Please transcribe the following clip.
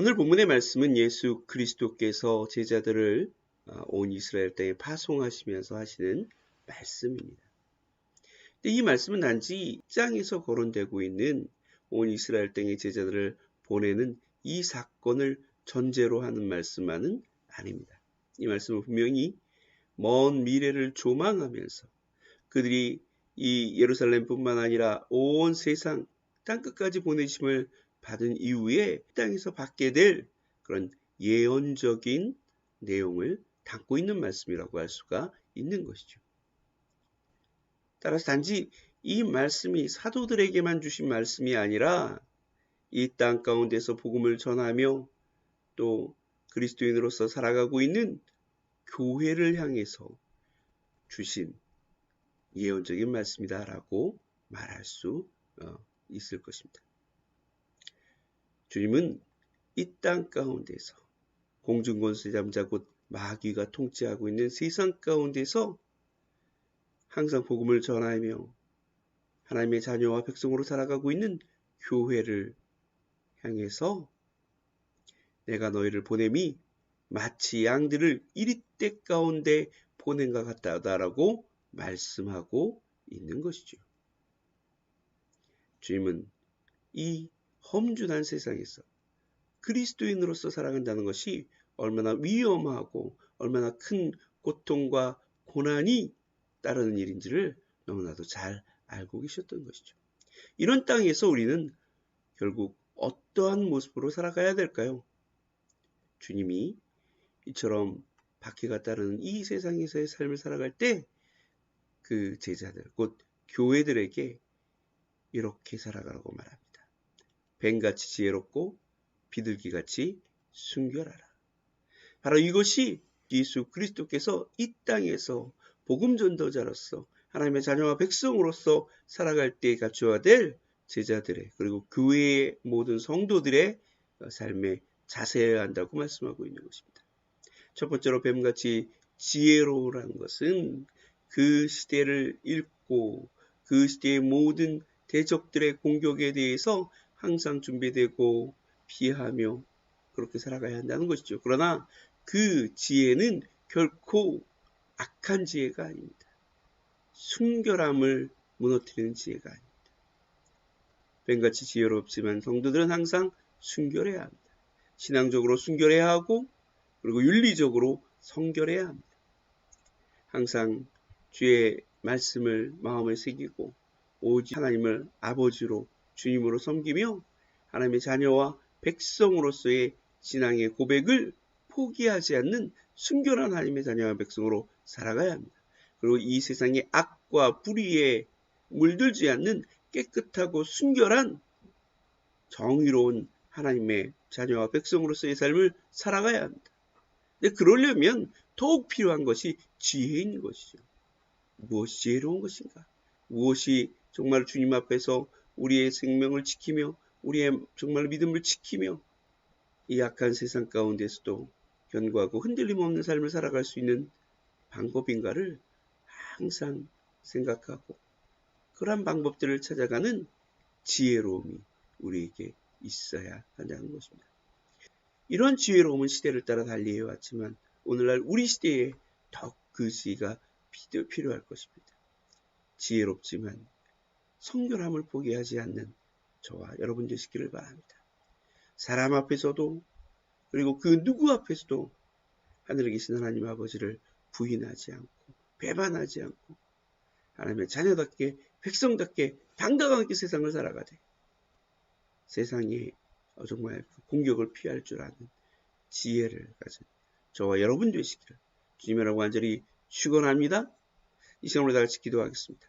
오늘 본문의 말씀은 예수 그리스도께서 제자들을 어, 온 이스라엘 땅에 파송하시면서 하시는 말씀입니다. 이 말씀은 단지 입장에서 거론되고 있는 온 이스라엘 땅의 제자들을 보내는 이 사건을 전제로 하는 말씀만은 아닙니다. 이 말씀은 분명히 먼 미래를 조망하면서 그들이 이 예루살렘뿐만 아니라 온 세상 땅끝까지 보내심을 받은 이후에 땅에서 받게 될 그런 예언적인 내용을 담고 있는 말씀이라고 할 수가 있는 것이죠. 따라서 단지 이 말씀이 사도들에게만 주신 말씀이 아니라 이 땅 가운데서 복음을 전하며 또 그리스도인으로서 살아가고 있는 교회를 향해서 주신 예언적인 말씀이다라고 말할 수 어, 있을 것입니다. 주님은 이 땅 가운데서 공중권세 잠자 곧 마귀가 통치하고 있는 세상 가운데서 항상 복음을 전하며 하나님의 자녀와 백성으로 살아가고 있는 교회를 향해서 내가 너희를 보냄이 마치 양들을 이리떼 가운데 보낸 것 같다라고 말씀하고 있는 것이죠. 주님은 이 험준한 세상에서 그리스도인으로서 살아간다는 것이 얼마나 위험하고 얼마나 큰 고통과 고난이 따르는 일인지를 너무나도 잘 알고 계셨던 것이죠. 이런 땅에서 우리는 결국 어떠한 모습으로 살아가야 될까요? 주님이 이처럼 박해가 따르는 이 세상에서의 삶을 살아갈 때 그 제자들, 곧 교회들에게 이렇게 살아가라고 말합니다. 뱀같이 지혜롭고 비둘기같이 순결하라. 바로 이것이 예수 그리스도께서 이 땅에서 복음 전도자로서 하나님의 자녀와 백성으로서 살아갈 때 갖추어야 될 제자들의 그리고 교회의 모든 성도들의 삶에 자세해야 한다고 말씀하고 있는 것입니다. 첫 번째로 뱀같이 지혜로우라는 것은 그 시대를 읽고 그 시대의 모든 대적들의 공격에 대해서 항상 준비되고 피하며 그렇게 살아가야 한다는 것이죠. 그러나 그 지혜는 결코 악한 지혜가 아닙니다. 순결함을 무너뜨리는 지혜가 아닙니다. 뱀같이 지혜롭지만 성도들은 항상 순결해야 합니다. 신앙적으로 순결해야 하고 그리고 윤리적으로 성결해야 합니다. 항상 주의 말씀을 마음에 새기고 오직 하나님을 아버지로 주님으로 섬기며 하나님의 자녀와 백성으로서의 신앙의 고백을 포기하지 않는 순결한 하나님의 자녀와 백성으로 살아가야 합니다. 그리고 이 세상의 악과 불의에 물들지 않는 깨끗하고 순결한 정의로운 하나님의 자녀와 백성으로서의 삶을 살아가야 합니다. 근데 그러려면 더욱 필요한 것이 지혜인 것이죠. 무엇이 지혜로운 것인가? 무엇이 정말 주님 앞에서 우리의 생명을 지키며 우리의 정말 믿음을 지키며 이 약한 세상 가운데서도 견고하고 흔들림 없는 삶을 살아갈 수 있는 방법인가를 항상 생각하고 그러한 방법들을 찾아가는 지혜로움이 우리에게 있어야 한다는 것입니다. 이런 지혜로움은 시대를 따라 달리해 왔지만 오늘날 우리 시대에 더그 지혜가 필요할 것입니다. 지혜롭지만 성결함을 포기하지 않는 저와 여러분 되시기를 바랍니다. 사람 앞에서도 그리고 그 누구 앞에서도 하늘에 계신 하나님 아버지를 부인하지 않고 배반하지 않고 하나님의 자녀답게 백성답게 당당하게 세상을 살아가되 세상에 정말 공격을 피할 줄 아는 지혜를 가진 저와 여러분 되시기를 주님이라고 간절히 축원합니다. 이 시간으로 다 같이 기도하겠습니다.